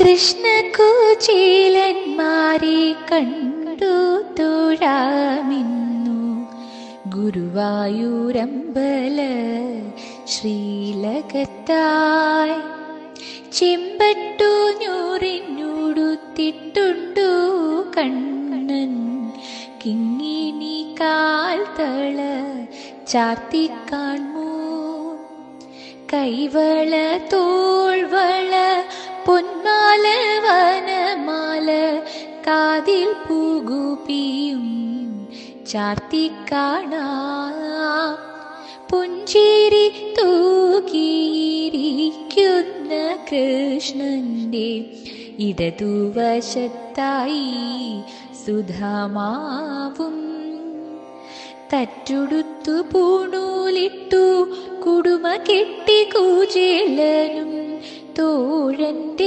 കൃഷ്ണകൂചീലന്മാരെ കണ്ടു തുഴാമിന്നു. ഗുരുവായൂരമ്പല ശ്രീലകത്തായി ചിമ്പട്ടു ഞൂറിനുടുത്തിട്ടുണ്ടു കണ്ണൻ. കിങ്ങിനി കാൽ തള ചാർത്തിക്കാൺമൂ കൈവള തോൾവള വനമാല കാതിൽ പൂകുപിയും ചാർത്തിക്കാണാം പുഞ്ചിരി തൂകിയിരിക്കുന്ന കൃഷ്ണന്റെ ഇടതുവശത്തായി സുധാമാവും. തറ്റുടുത്തു പൂണൂലിട്ടു കുടുമ കെട്ടി കൂചേലനും തോഴന്റെ